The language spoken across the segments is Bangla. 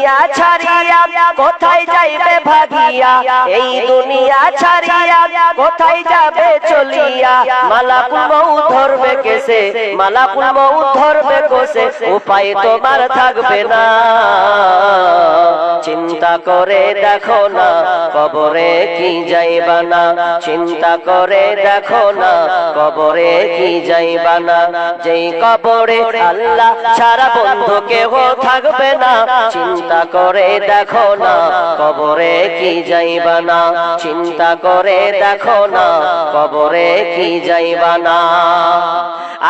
छरिया ছাড়িয়া কোথায় যাইবে ভাগিয়া? এই দুনিয়া ছাড়িয়া কোথায় যাবে চলিয়া? মালাকুল মউত ধরবে কেসে, মালাকুল মউত ধরবে কোসে, উপায় তোমার থাকবে না। চিন্তা করে দেখো না, কবরে কি যাইবা না। চিন্তা করে দেখো না, কবরে কি যাইবা না। যেই কবরে আল্লাহ সারা বন্ধু কেহ থাকবে না, চিন্তা করে দেখো না, কবরে কি যাইবা না? চিন্তা করে দেখো না, কবরে কি যাইবা না?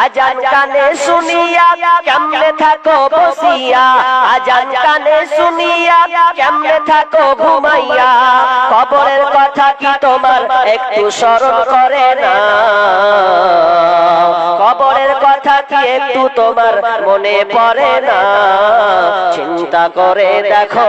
আজান কানে শুনিয়া কেমনে থাকো বসিয়া? আজান কানে শুনিয়া কেমনে থাকো ঘুমাইয়া? কবরের কথা কি তোমার একটু স্মরণ করে না? কবরের কথা কি একটু তোমার মনে পড়ে না? চিন্তা করে দেখো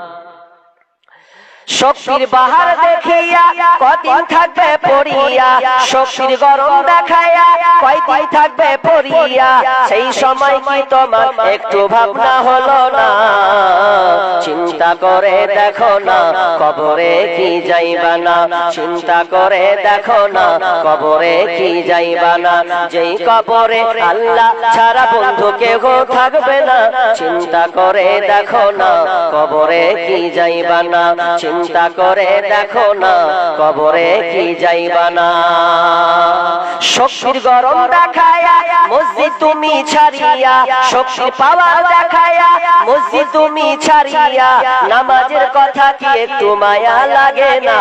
শক্তির বাহার দেখিয়া কদিন থাকবে পড়িয়া শক্তির গরম দেখায়া কয়দিন থাকবে পড়িয়া, সেই সময় কি তোমার একটু ভাবনা হলো না? চিন্তা করে দেখো না, কবরে কি যাইবা না? চিন্তা করে দেখো না, কবরে কি যাইবা না? যেই কবরে আল্লাহ ছাড়া বন্ধু কেহ থাকবে না, চিন্তা করে দেখো না, কবরে কি যাইবা না? চিন্তা করে দেখো না, কবরে কি যাইবা না। শক্তির গরম দেখায়া, মসজিদ তুমি ছাড়িয়া, শক্তি পাওয়া দেখায়া, মসজিদ তুমি ছাড়িয়া, নামাজের কথা কি একটু মায়া লাগে না?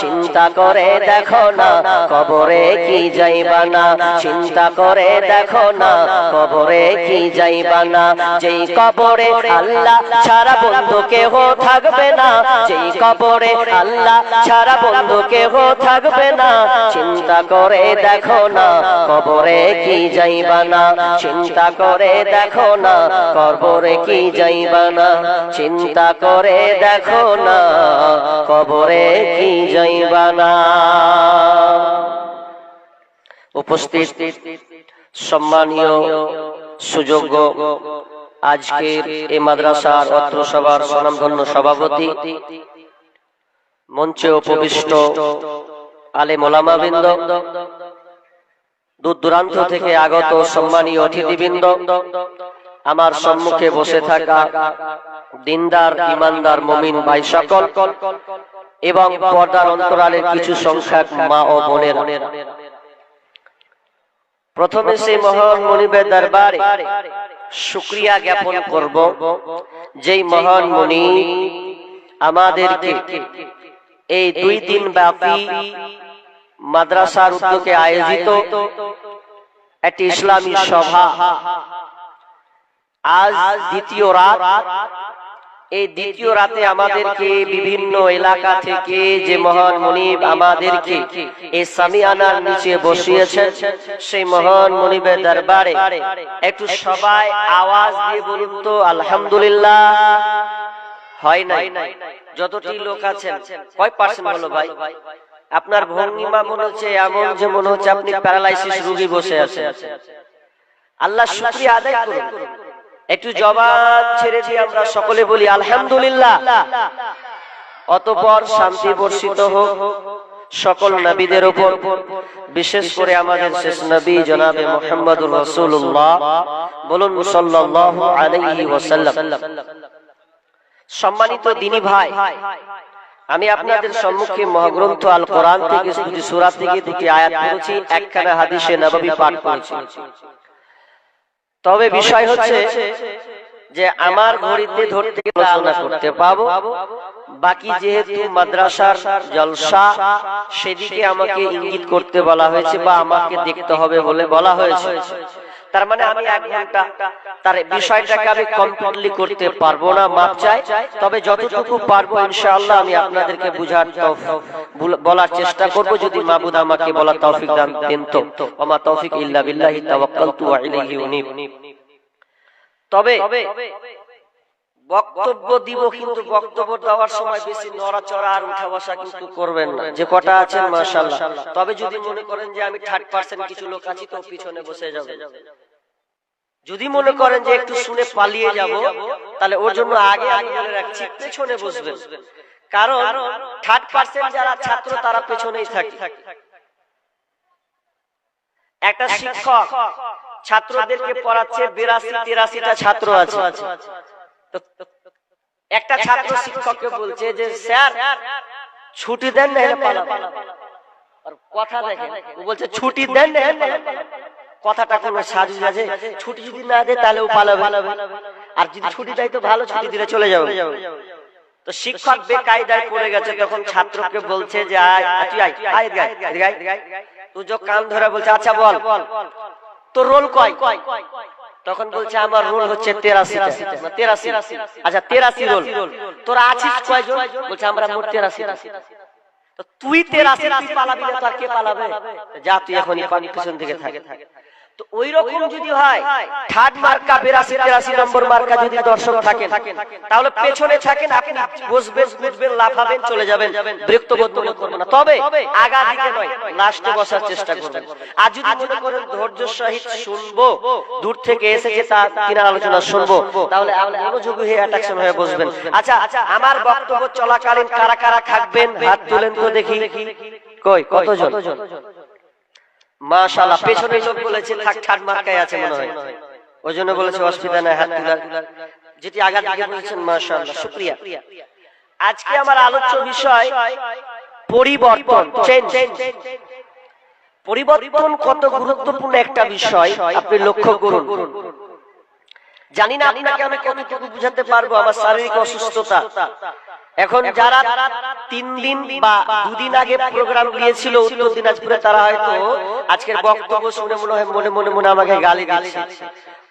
চিন্তা করে দেখো না, কবরে কি যাইবা না। চিন্তা করে দেখো না, কবরে কি যাইবা না। যেই কবরে আল্লাহ ছাড়া বন্ধু কেহ থাকবে না যেই কবরে আল্লাহ ছাড়া বন্ধু কেহ থাকবে না। চিন্তা করে দেখো না, কবরে কি যাইবা না। চিন্তা করে দেখো না, কবরে কি যাইবা না। চিন্তা করে দেখো না, কবরে কি যাইবা না। উপস্থিত সম্মানীয়, সুযোগ্য আজকের এই মাদ্রাসার অত্র সভার স্বনামধন্য সভাপতি, মঞ্চে উপবিষ্ট আলে মোলামাবৃন্দ, দূর দূরান্ত থেকে আগত সম্মানীয় অতিথিবৃন্দ, আমার সম্মুখে বসে থাকা দিনদার, ইমানদার, মমিন ভাই সকল এবং পর্দার অন্তরালের কিছু সংখ্যক মা ও বোনের। প্রথমে সেই মহান মনিবের দরবারে শুক্রিয়া জ্ঞাপন করব। যেই মহান মনি আমাদেরকে এই দুই দিন ব্যাপী মাদ্রাসার উদ্যোগে আয়োজিত একটি ইসলামী সভা। আজ দ্বিতীয় রাত। এই দ্বিতীয় রাতে আমাদেরকে বিভিন্ন এলাকা থেকে যে মহান মনিব আমাদেরকে এই সামিয়ানার নিচে বসিয়েছেন সেই মহান মনিবের দরবারে একটু সবাই আওয়াজ দিয়ে বলুন তো আলহামদুলিল্লাহ। হয় নাই? যতটি লোক আছেন কয় পার্সেন্ট হলো ভাই? আপনার ভঙ্গিমা মনে হচ্ছে এমন যে মনে হচ্ছে আপনি প্যারালাইসিস রোগী বসে আছেন। আল্লাহ শুকরিয়া আদায় করুন। একটু জবান ছেড়ে দিয়ে আমরা সকলে বলি, আলহামদুলিল্লাহ। অতপর শান্তি বর্ষিত হোক, সকল নবীদের উপর, বিশেষ করে আমাদের শেষ নবী জনাবে মোহাম্মদুর রাসূলুল্লাহ। বলুন, সাল্লাল্লাহু আলাইহি ওয়াসাল্লাম। সম্মানিত দিনী ভাই, আমি আপনাদের সম্মুখে মহাগ্রন্থ আল কোরআন থেকে দুটি সূরা থেকে দুটি আয়াত পড়েছি, একখানা হাদিসে নববী পাঠ করেছি। তবে বিষয় হচ্ছে যে আমার ঘড়িতে ধরতে আলোচনা করতে পাবো। বাকি যেহেতু মাদ্রাসার জলসা সেদিকে আমাকে ইঙ্গিত করতে বলা হয়েছে বা আমাকে দেখতে হবে বলে বলা হয়েছে। তার মানে আমি এক ঘণ্টা তার বিষয়টাকে আমি কমপ্লিটলি করতে পারব না মাপ চাই। তবে যতটুকু পারব ইনশাআল্লাহ আমি আপনাদেরকে বুঝার বলার চেষ্টা করব যদি মাবুদ আমাকে বলা তৌফিক দান দেন তো ওমা তৌফিক ইল্লা বিল্লাহি তাওয়াক্কালতু ওয়া ইলাইহি উনীব। তবে বক্তব্য দিব কিন্তু বক্তব্য দেওয়ার সময় বেশি নড়াচড়া আর উঠা বসা কিন্তু করবেন না। যে কটা আছেন, মাশাআল্লাহ। তবে যদি মনে করেন যে আমি থার্ড পার্সেন্ট কিছু লোক আছি, তো পিছনে বসে যাব। যদি মনে করেন যে একটু শুনে পালিয়ে যাব, তাহলে ওর জন্য আগে আমি বলে রাখছি, পেছনে বসবেন। কারণ থার্ড পার্সেন্ট যারা ছাত্র, তারা পেছনেই থাকে। একটা শিক্ষক ছাত্রদেরকে পড়াচ্ছে, বিরাশি, তিরাশিটা ছাত্র আছে। একটা ছাত্র শিক্ষককে বলছে যে স্যার ছুটি দেন না পালাবো। আর কথা দেখেন ও বলছে ছুটি দেন না কথাটা কোনো সাজু আছে। ছুটি যদি না দেয় তাহলে ও পালাবে। আর যদি ছুটি দেয় তো ভালো ছুটি দিলে চলে যাবে। তো শিক্ষক বেকায়দায় পড়ে গেছে তখন ছাত্রকে বলছে যে আয় তুই আয় আয় যে কান ধরে বলছে আচ্ছা বল। তোর রোল কয়? কয়? তখন বলছে আমার রোল হচ্ছে তেরাশি তেরাশি আচ্ছা তেরাশি রোল। তোর আছিস কয়জন? বলছে আমরা মোট তেরাশি। তো তুই তেরাশি পালাবি না তো আর কে পালাবে? যা তুই এখন পিছন থেকে। থাকে। তো ওই রকম যদি হয় থার্ড মার্কা বিরাশি তেরাশি নম্বর মার্কা যদি দর্শক থাকেন তাহলে পেছনে থাকেন আপনি বসবেন বুঝবেন লাফাবেন চলে যাবেন বিরক্ত বোধ মনে করবেন না। তবে আগা দিকে নয় লাস্টে বসার চেষ্টা করবেন। আর যদি মনে করেন ধৈর্য সহিত শুনব দূর থেকে এসেছে তা আলোচনা শুনব তাহলে মনোযোগী হয়ে অ্যাট্রাকশন হয়ে বসবেন। আচ্ছা আমার বক্তব্য চলাকালীন কারা কারা থাকবেন? হাত তুলেন তো দেখি। কই কতজন? মাশাআল্লাহ লোক বলেছে থাক ঠাট মার্কায় আছে মনে হয়। ওই জন্য বলেছে অসুবিধা নাই হাত তুলার যেটি দিকে বলেছেন মাশাআল্লাহ শুকরিয়া। আজকে আমার আলোচ্য বিষয় পরিবর্তন চেঞ্জ পরিবর্তন কত গুরুত্বপূর্ণ একটা বিষয় আপনি লক্ষ্য করুন। জানি না আপনাকে আমি কতটুকু বুঝাতে পারব আমার শারীরিক অসুস্থতা। এখন যারা তিন দিন বা দুদিন আগে প্রোগ্রাম দিয়েছিল উত্তর দিনাজপুরে তারা হয়তো আজকের বক্তব্য শুনে মনে হয় মনে মনে মনে আমাকে গালি গালি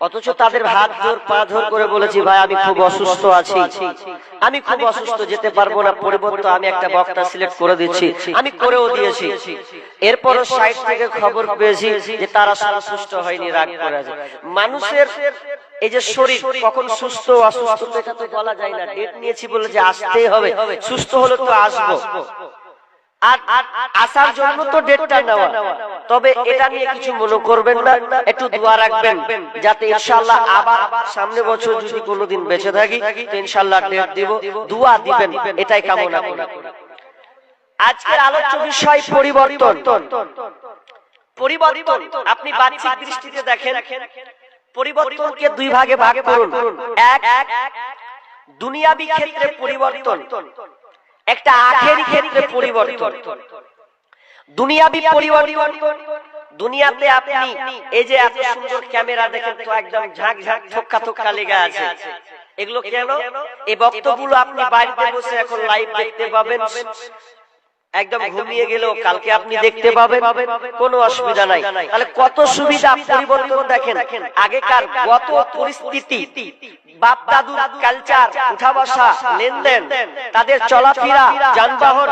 অথচ তাদের হাত ধর পা ধর করে বলেছি, ভাই, আমি খুব অসুস্থ আছি। আমি খুব অসুস্থ, যেতে পারব না। পরিবর্তন আমি একটা বক্তা সিলেক্ট করে দিচ্ছি। আমি করেও দিয়েছি। এরপরও সাইড থেকে খবর পেয়েছি যে তারা সারা সুস্থ হয়নি, রাগ করে আছে। মানুষের এই যে শরীর, কখন সুস্থ, অসুস্থ এটা তো বলা যায় না। ডেট নিয়েছি বলে যে আসতেই হবে। সুস্থ হলে তো আসব। আর আসার জন্য তো ডেটটা নেওয়া। তবে এটা নিয়ে কিছু মনে করবেন না একটু দোয়া রাখবেন যাতে ইনশাআল্লাহ আবার সামনে বছর যদি কোনোদিন বেঁচে থাকি তো ইনশাআল্লাহ ডেট দিব দোয়া দিবেন এটাই কামনা করি। আজকের আলোচ্য বিষয় পরিবর্তন। পরিবর্তন। আপনি বাহ্যিক দৃষ্টিতে দেখেন। পরিবর্তনকে দুই ভাগে ভাগ করুন। এক দুনিয়াবি ক্ষেত্রে পরিবর্তন। একটা আখেরি ক্ষেত্রে পরিবর্তন। দুনিয়াবি পরিবর্তন, দুনিয়াতে আপনি এই যে এত সুন্দর ক্যামেরা দেখেন তো একদম ঝাঁক ঝাঁক ঠোক্কা ঠোক্কা লেগে আছে। এগুলো কেন? এই বক্তব্যগুলো আপনি বাড়িতে বসে এখন লাইভ দেখতে পাবেন। একদম ঘুমিয়ে গেলেও কালকে আপনি দেখতে পাবেন কোনো অসুবিধা নাই। তাহলে কত সুবিধা পরিবর্তন দেখেন। আগেকার গত পরিস্থিতি? বাপ দাদুর কালচার উঠা বসা লেনদেন তাদের চলাফেরা যানবাহন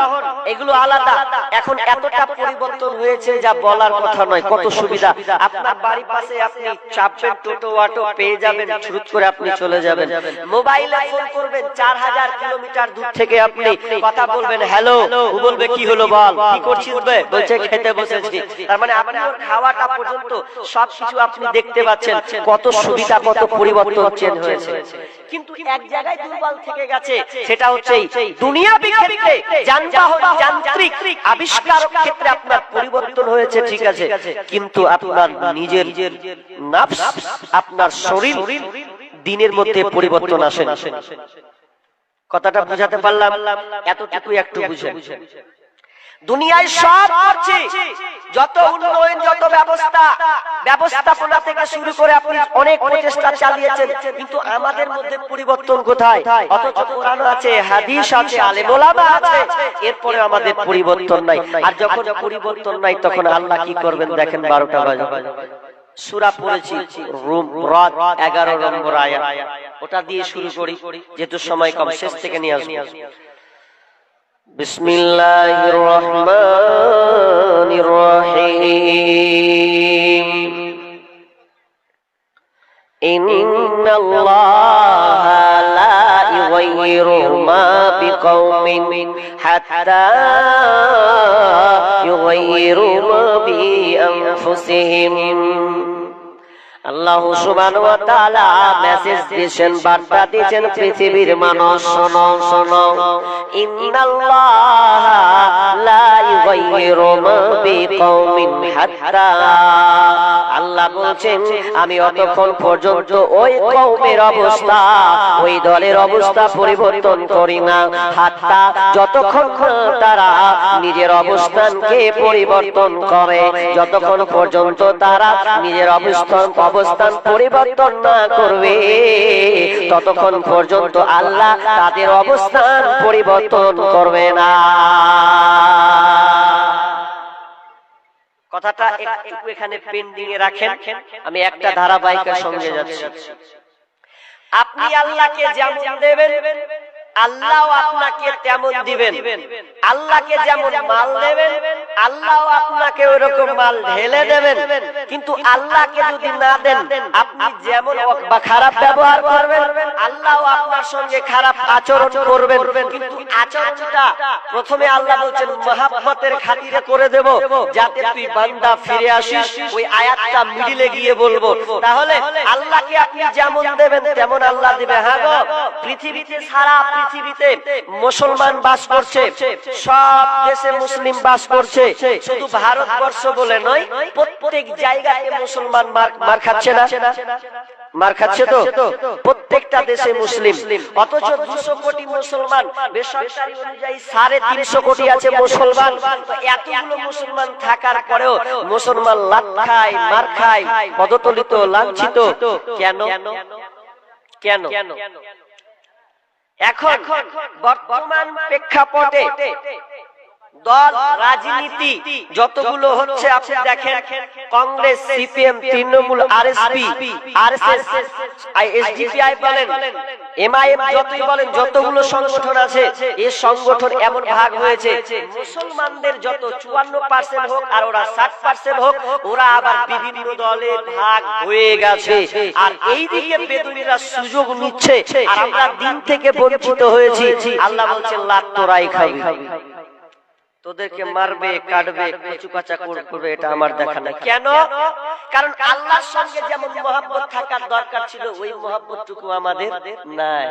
এগুলো আলাদা। এখন এতটা পরিবর্তন হয়েছে যা বলার কথা নয়। কত সুবিধা? আপনার বাড়ির পাশে আপনি চাপবেন টোটো অটো পেয়ে যাবেন ছুট করে আপনি চলে যাবেন। মোবাইলে ফোন করবেন চার হাজার কিলোমিটার দূর থেকে আপনি কথা বলবেন হ্যালো ও বলবে কি হলো বল? কি করছিস বে? বলছে, খেতে বসেছি। তার মানে আপনি ওর খাওয়াটা পর্যন্ত সব কিছু আপনি দেখতে পাচ্ছেন, কত সুবিধা, কত পরিবর্তন চেঞ্জ হয়েছে কিন্তু এক জায়গায় দুর্বল থেকে গেছে, সেটা হচ্ছে দুনিয়া ক্ষেত্রে যানবাহন, যান্ত্রিক আবিষ্কার ক্ষেত্রে আপনার পরিবর্তন হয়েছে, ঠিক আছে। কিন্তু আপনার নিজের নাফস, আপনার শরীর দিনের মধ্যে পরিবর্তন আসে কথাটা বুঝাতে পারলাম? এতটুকু একটু বুঝে। দুনিয়ায় সব করছে। যত উন্নয়ন যত ব্যবস্থা। ব্যবস্থাপনা থেকে শুরু করে আপনি অনেক প্রচেষ্টা চালিয়েছেন। কিন্তু আমাদের মধ্যে পরিবর্তন কোথায়? অথচ কোরআন আছে হাদিস আছে আলেমোলামা আছে। এরপরে আমাদের পরিবর্তন নাই। আর যখন পরিবর্তন নাই তখন আল্লাহ কি করবেন দেখেন বারোটা বাজে। সুরা পড়েছি রুম রাত এগারো নম্বর আয়া ওটা দিয়ে শুরু করি যেহেতু সময় কম শেষ থেকে নিয়ে আসব। بسم الله الرحمن الرحيم. إن الله لا يغير ما بقوم حتى يغيروا ما بأنفسهم. আল্লাহ মেসেজ দিয়েছেন, বার্তা দিয়েছেন পৃথিবীর মানুষ। আল্লাহ বলছেন, আমি অতক্ষণ পর্যন্ত ওই কওমের অবস্থা, ওই দলের অবস্থা পরিবর্তন করি না। হাত্তা, যতক্ষণ তারা নিজের অবস্থানকে পরিবর্তন করে, যতক্ষণ পর্যন্ত তারা নিজের অবস্থান অবস্থান পরিবর্তন না করবে। ততক্ষণ পর্যন্ত আল্লাহ তাদের অবস্থান পরিবর্তন করবে না। কথাটা একটু এখানে পেন্ডিং এ রাখেন। আমি একটা ধারাবাহিকের সঙ্গে যাচ্ছি। আপনি আল্লাহকে যেমন দেবেন আল্লাহ আপনাকে তেমন দিবেন। আল্লাহকে যেমন মাল দেবেন, আল্লাহ আপনাকে মাল ঢেলে দেবেন। কিন্তু আল্লাহকে যদি না দেন, আপনি যেমন খারাপ ব্যবহার করবেন, আল্লাহ আপনার সঙ্গে খারাপ আচরণ করবেন। কিন্তু আচরণটা প্রথমে আল্লাহ বলছেন, মহাব্বতের খাতিরে করে দেব, যাতে তুই বান্দা ফিরে আসিস। ওই আয়াতটা মিডিলে গিয়ে বলব, তাহলে আল্লাহকে আপনি যেমন দেবেন, তেমন আল্লাহ দিবে। হ্যাঁ গো, পৃথিবীতে সারা পৃথিবীতে মুসলমান বাস করছে, সব দেশে মুসলিম বাস করছে, শুধু ভারতবর্ষ বলে নয়, প্রত্যেক জায়গায় মুসলমান মার খাচ্ছে না। মার খাচ্ছে তো? প্রত্যেকটা দেশে মুসলিম। অথচ দুশো কোটি মুসলমান, বেসরকারি অনুযায়ী সাড়ে তিনশো কোটি আছে মুসলমান। এতগুলো মুসলমান থাকার পরেও মুসলমান লাট মার খায়, পদতলিত, লাঞ্ছিত। কেন কেন? কেন? এখন বর্তমান প্রেক্ষাপটে দল, রাজনীতি, যতগুলো হচ্ছে আপনি দেখেন, Congress, CPM, Trinamool, RSP, RSS SDPI বলেন, এমআইএম যতই বলেন, যতগুলো সংগঠন আছে এই সংগঠন এমন ভাগ হয়েছে, মুসলমানদের যত চুয়ান্ন পার্সেন্ট হোক আর ওরা ষাট পার্সেন্ট হোক, ওরা আবার বিভিন্ন দলে ভাগ হয়ে গেছে। আর এই দিকে বেদুনিরা সুযোগ নিচ্ছে, আর আমরা দিন থেকে বঞ্চিত হয়েছি। আল্লাহ বলছেন লাত তোরাই খাবি তোদেরকে মারবে কাটবে কচু কাচা করবে এটা আমার দেখা নাই। কেন? কারণ আল্লাহর সঙ্গে যেমন মহাব্বত থাকার দরকার ছিল ওই মহাব্বতটুকু আমাদের নাই।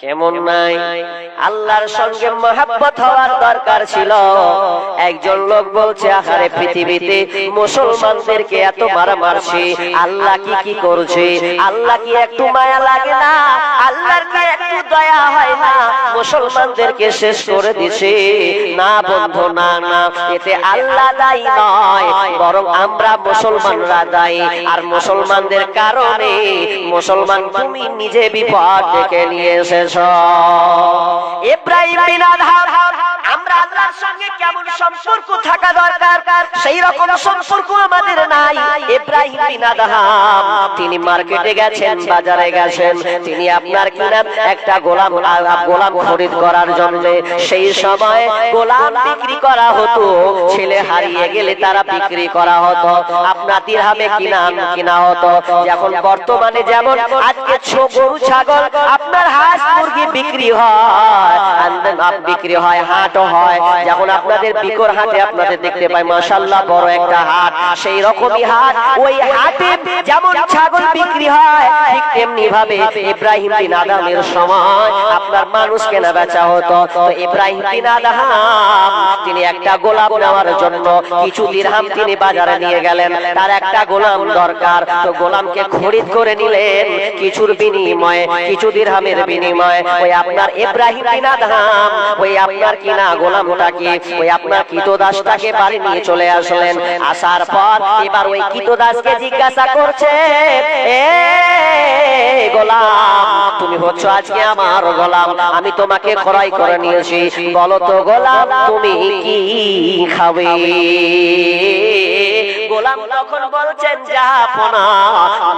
কেমন নাই? আল্লাহর সঙ্গে মহাব্বত হওয়ার দরকার ছিল। একজন লোক বলছে আহারে পৃথিবীতে মুসলমানদেরকে এত মারা মারছে আল্লাহ কি কি করছে? আল্লাহ কি একটু মায়া লাগে না? আল্লাহর একটু দয়া হয় না। মুসলমানদেরকে শেষ করে দিছে। না বন্ধু, না না। এতে আল্লাহ দায়ী নয়, বরং আমরা মুসলমানরা দায়ী। আর মুসলমানদের কারণে মুসলমান তুমি নিজে বিপদ ডেকে নিয়ে এসেছ। আমরা আল্লাহর সঙ্গে কেমন সম্পর্ক থাকা দরকার? সেই রকম সম্পর্ক আমাদের নাই। ইব্রাহিম তিনি মার্কেটে গেছেন, বাজারে গেছেন। তিনি আপনার কিনা একটা গোলাম গোলাম খরিদ করার জন্য সেই সময় গোলাম বিক্রি করা হতো। ছেলে হারিয়ে গেলে তারা বিক্রি করা হতো। আপনার দিরহামে কিনা কিনা হতো। এখন বর্তমানে যেমন আজকে গরু, ছাগল, আপনার হাঁস মুরগি বিক্রি হয় বিক্রি হয়, হাটও হয়। যখন আপনাদের বিকর হাটে আপনাদের দেখতে পাই, মাশাআল্লাহ বড় একটা হাট। সেই রকমই হাট। ওই হাটে যেমন ছাগল বিক্রি হয়, ঠিক তেমনি ভাবে ইব্রাহিম বিন আদমের সময় আপনার মানুষ কেনা বেচা হতো। তো ইব্রাহিম বিন আদম তিনি একটা গোলাপ নেওয়ার জন্য কিছু দিরহাম তিনি বাজারে নিয়ে গেলেন। তার একটা গোলাম দরকার। তো গোলামকে খরিদ করে নিলেন কিছুর বিনিময়ে, কিছু দিরহামের বিনিময়ে। ওই আপনার ইব্রাহিম বিন আদহাম, ওই আপনার কিনা গোলামটাকে ওই আপনার কিতদাসটাকে বাড়ি নিয়ে চলে আসলেন। আসার পর এবার ওই কিতদাসকে জিজ্ঞাসা করছে, এ গোলাম, তুমি হচ্ছ আজকে আমার গোলাম আমি তোমাকে খরাই করে নিয়েছি। বলো তো গোলাম তুমি কি খাবে? গোলাম তখন বলছেন, যা পোনা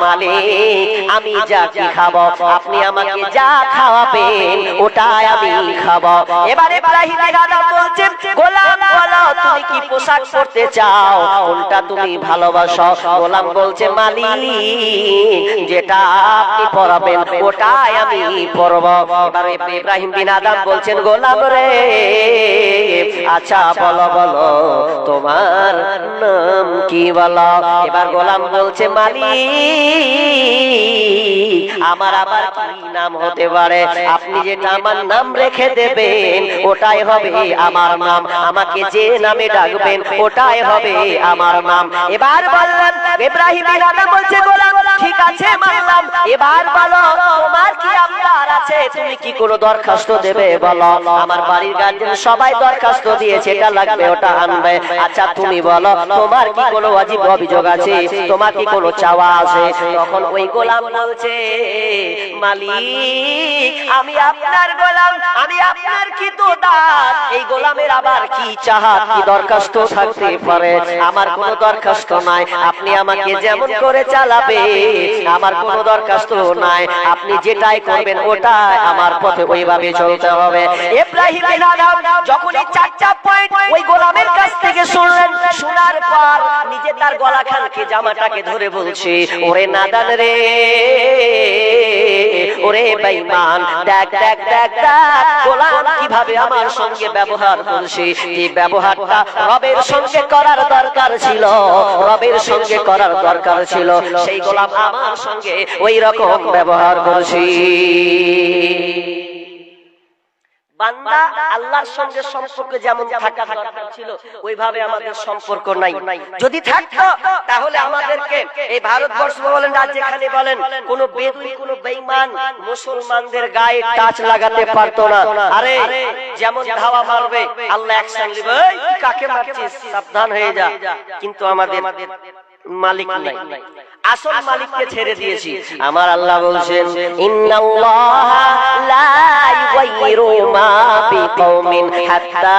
মালিক, আমি যা কি খাব? আপনি আমাকে যা খাওয়াবেন, ওটাই আমি খাব। এবার ইব্রাহিম আদম বলছেন, গোলাম, বলো, তুমি কি পোশাক পরতে চাও? কোনটা তুমি ভালোবাসো? গোলাম বলছে, মালিক, যেটা আপনি পরাবেন, ওটাই আমি পরব। এবার ইব্রাহিম বিন আদম বলছেন, গোলাম রে আচ্ছা বলো বলো, তোমার নাম কি? এবার গোলাম বলছে আমার আবার কি নাম হতে পারে? আপনি যেটা আমার নাম রেখে দেবেন, ওটাই হবে আমার নাম। আমাকে যে নামে ডাকবেন, ওটাই হবে আমার নাম। এবার বললাম ইব্রাহিম বলছে, গোলাম ঠিক আছে, মানলাম। এবার বলো, তোমার কি আবদার আছে? তুমি কি কোনো দরখাস্ত দেবে? বলো। আমার বাড়ির গার্জেন সবাই দরখাস্ত দিয়েছে, এটা লাগবে, ওটা আনবে। আচ্ছা তুমি বলো, তোমার কি কোনো অজীব অভিযোগ আছে? তোমার কি কোনো চাওয়া আছে? তখন ওই গোলাম বলছে, মালিক, আমি আপনার গোলাম, আমি আপনার কি দাস। এই গোলামের আবার কি চাহাত কি দরখাস্ত থাকতে পারে? আমার কোনো দরখাস্ত নাই। আপনি আমাকে যেমন করে চালাবে আমার কোনো দরখাস্ত নাই। আপনি যেটাই করবেন, ওটাই আমার পথে ওইভাবে চলতে হবে। ইব্রাহিম পয়েন্ট ওই গোলামের কাছ থেকে শুনলেন, শোনার পর নিজে তার গলা খানকে জামাটাকে ধরে ওরে নাদান রে, ওরে বেঈমান, দেখ দেখ দেখ গোলাম কীভাবে আমার সঙ্গে ব্যবহার এই ব্যবহারটা রবের সঙ্গে করার দরকার ছিল, রবের সঙ্গে করার দরকার ছিল, সেই গোলাম আমার সঙ্গে ওই রকম ব্যবহার করছি। বান্দা আল্লাহর সঙ্গে সম্পর্ক যেমন থাকা দরকার ছিল ওইভাবে আমাদের সম্পর্ক নাই। যদি থাকতো তাহলে আমাদেরকে এই ভারতবর্ষ বলেন রাজ্যখানে বলেন কোন বেদুই কোন বেঈমান মুসলমানদের গায়ে টাচ লাগাতে পারতো না। আরে যেমন ধাওয়া মারবে আল্লাহ তুই কাকে মারছিস? সাবধান হয়ে যা। কিন্তু আমাদের মালিক নাই। আসল মালিককে ছেড়ে দিয়েছি। আমার আল্লাহ বলছেন ইন্নাল্লাহা লা ইউগাইরু মা বিকাউমিন হাত্তা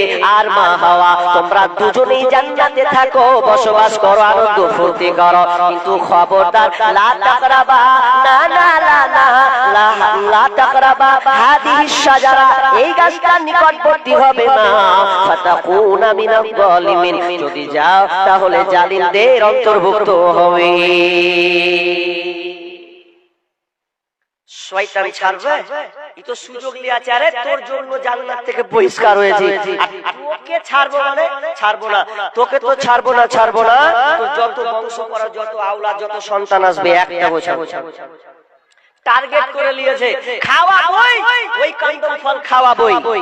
আর মা হাওয়া তোমরা দুজনেই জান্নাতে থাকো, বসবাস করো, আনন্দ ফুর্তি করো। কিন্তু খবরদার, লা তাকরাবা, না না, লা না, লা লা তাকরাবা হাদিহিস শাজারা এই গাছটার নিকটবর্তী হবে না ফাতাকুনা মিনাল জালিমিন যদি যাও, তাহলে জালিমদের অন্তর্ভুক্ত হবে। শয়তান ছাড়বে? এই তো সুযোগ নিয়ে আরে তোর জন্য জান্নাত থেকে বহিষ্কার হয়েছে। আর তোকে ছাড়বো মানে? ছাড়বো না। তোকে তো ছাড়বো না ছাড়বো না। তোর যত বংশ করা যত আওলা যত সন্তান আসবে একটা বোঝা। টার্গেট করে নিয়েছে। খাওয়া বই? ওই কয়েকটা ফল খাওয়া বই।